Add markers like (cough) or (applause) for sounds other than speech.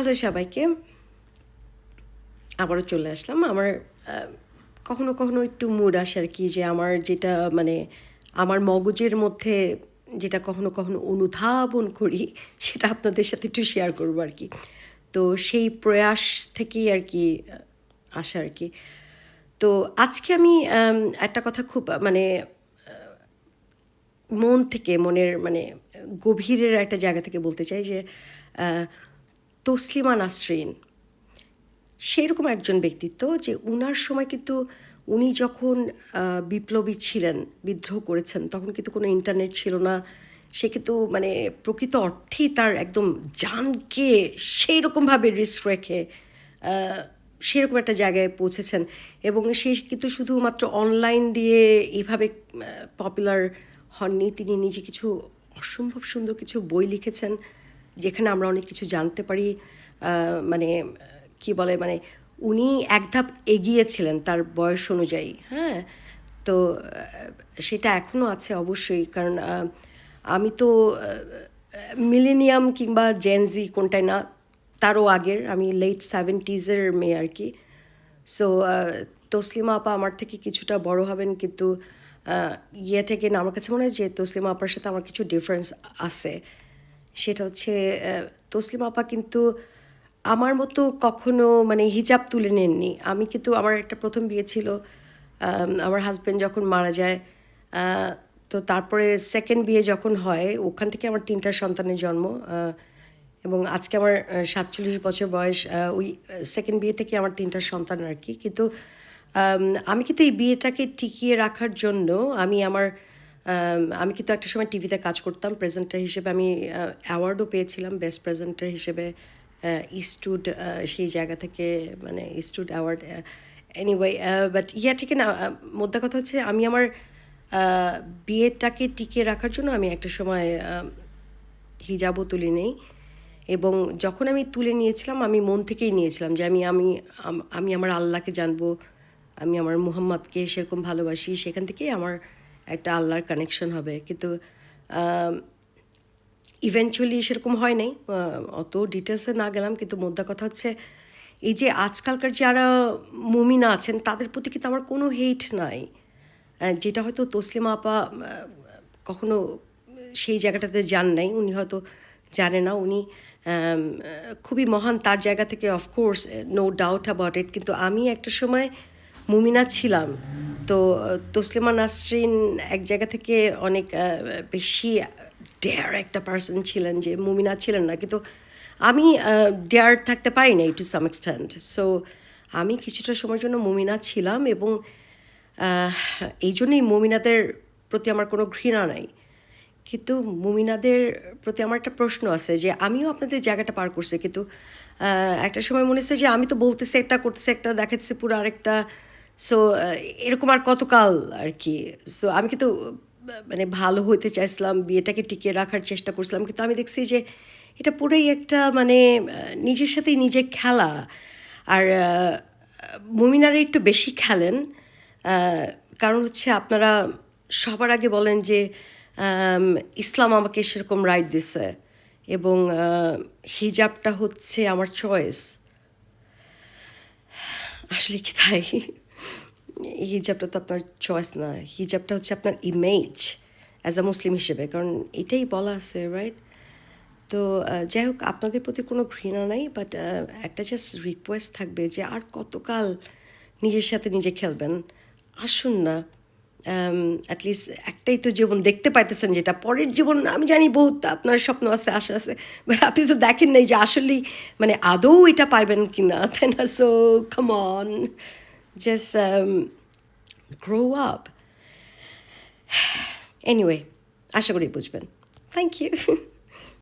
Hello সবাইকে। আবারও চলে আসলাম। আমার কখনো কখনো একটু মুড আসে আর কি যে আমার যেটা মানে আমার মগজের মধ্যে যেটা কখনো কখনো অনুধাবন করি, সেটা আপনাদের সাথে একটু শেয়ার করব আর কি। তো সেই প্রয়াস থেকেই আর কি আসা আর কি। তো আজকে আমি একটা কথা খুব মানে মন থেকে, মনের মানে গভীরের একটা জায়গা থেকে বলতে চাই যে তসলিমা নাসরিন। সেরকম একজন ব্যক্তিত্ব যে উনার সময় কিন্তু উনি যখন বিপ্লবী ছিলেন, বিদ্রোহ করেছেন, তখন কিন্তু কোনো ইন্টারনেট ছিল না। সে কিন্তু মানে প্রকৃত অর্থেই তার একদম জানকে সেই রকমভাবে রিস্ক রেখে সেরকম একটা জায়গায় পৌঁছেছেন। এবং সে কিন্তু শুধুমাত্র অনলাইন দিয়ে এইভাবে পপুলার হননি। তিনি নিজে কিছু অসম্ভব সুন্দর কিছু বই লিখেছেন। যেখানে আমরা অনেক কিছু জানতে পারি মানে কি বলে মানে উনি এক ধাপ এগিয়েছিলেন তার বয়স অনুযায়ী হ্যাঁ? তো সেটা এখনও আছে অবশ্যই, কারণ আমি তো মিলেনিয়াম কিংবা জেনজি কোনটাই না, তারও আগের, আমি লেট সেভেন্টিজের মেয়ে আর কি। সো তসলিমা আপা আমার থেকে কিছুটা বড় হবেন, কিন্তু ইয়ে থেকে আমার কাছে মনে হয় যে তসলিমা আপার সাথে আমার কিছু ডিফারেন্স আছে। সেটা হচ্ছে তসলিমা আপা কিন্তু আমার মতো কখনো মানে হিজাব তুলে নেননি। আমি কিন্তু আমার একটা প্রথম বিয়ে ছিল আমার হাজব্যান্ড যখন মারা যায় তো তারপরে সেকেন্ড বিয়ে যখন হয়, ওখান থেকে আমার তিনটা সন্তানের জন্ম এবং আজকে আমার সাতচল্লিশ বছর বয়স ওই সেকেন্ড বিয়ে থেকে আমার তিনটা সন্তান আর কি। কিন্তু আমি কিন্তু এই বিয়েটাকে টিকিয়ে রাখার জন্য আমি আমার আম, আমি কিন্তু একটা সময় টিভিতে কাজ করতাম। প্রেজেন্টার হিসেবে আমি অ্যাওয়ার্ডও পেয়েছিলাম। বেস্ট প্রেজেন্টার হিসেবে ইস্টুড সেই জায়গা থেকে মানে ইস্টুড অ্যাওয়ার্ড এনিওয়ে বাট ইয়া ঠিক না মোদ্দা কথা হচ্ছে আমি আমার বিয়েটাকে টিকিয়ে রাখার জন্য আমি একটা সময় হিজাবও তুলে নেই। এবং যখন আমি তুলে নিয়েছিলাম আমি মন থেকেই নিয়েছিলাম যে আমি আমি আমি আমার আল্লাহকে জানব আমি আমার মুহাম্মদকে সেরকম ভালোবাসি। সেখান থেকেই আমার একটা আল্লাহর কানেকশন হবে। কিন্তু ইভেনচুয়ালি সেরকম হয় নাই। অত ডিটেলসে না গেলাম, কিন্তু মোদ্দা কথা হচ্ছে, এই যে আজকালকার যারা মুমিনা আছেন, তাদের প্রতি কিন্তু আমার কোনো হেট নাই। যেটা হয়তো তসলিমা আপা কখনো সেই জায়গাটাতে যান নাই। উনি হয়তো জানে না। উনি খুবই মহান তার জায়গা থেকে of course no doubt about it কিন্তু আমি একটা সময় মুমিনা ছিলাম। তো, তসলিমা নাসরিন এক জায়গা থেকে অনেক বেশি ডেয়ার একটা পার্সন ছিলেন যে মুমিনা ছিলেন না। কিন্তু আমি ডেয়ার থাকতে পারি নাই টু সাম এক্সটেন্ট সো আমি কিছুটা সময়ের জন্য মুমিনা ছিলাম এবং এই জন্যই মুমিনাদের প্রতি আমার কোনো ঘৃণা নাই। কিন্তু মুমিনাদের প্রতি আমার একটা প্রশ্ন আছে যে, আমিও আপনাদের জায়গাটা পার করছি। কিন্তু একটা সময় মনে হচ্ছে যে, আমি তো বলতেছি একটা, করতেছি একটা দেখাচ্ছি পুরো আরেকটা সো এরকম আর কতকাল আর কি সো আমি কিন্তু মানে ভালো হইতে চাইছিলাম, বিয়েটাকে টিকিয়ে রাখার চেষ্টা করছিলাম, কিন্তু আমি দেখছি যে এটা পুরোই একটা মানে নিজের সাথেই নিজে খেলা। আর মুমিনারা একটু বেশি খেলেন কারণ হচ্ছে আপনারা সবার আগে বলেন যে ইসলাম আমাকে সেরকম রাইট দিছে এবং হিজাবটা হচ্ছে আমার চয়েস আসলে কি তাই? হিজাবটা তো আপনার চয়েস না। হিজাবটা হচ্ছে আপনার ইমেজ অ্যাজ আ মুসলিম হিসেবে, কারণ এটাই বলা আছে রাইট তো যাই হোক, আপনাদের প্রতি কোনো ঘৃণা নাই বাট একটা জাস্ট রিকোয়েস্ট থাকবে যে আর কতকাল নিজের সাথে নিজে খেলবেন? আসুন না। অ্যাটলিস্ট একটাই তো জীবন দেখতে পাইতেছেন যেটা। পরের জীবন, আমি জানি বহুত আপনার স্বপ্ন আছে, আশা আছে বাট আপনি তো দেখেন নাই যে আসলেই মানে আদৌ এটা পাইবেন কি না তাই না? So come on just grow up (sighs) anyway আশা করি বুঝবেন থ্যাংক ইউ (laughs)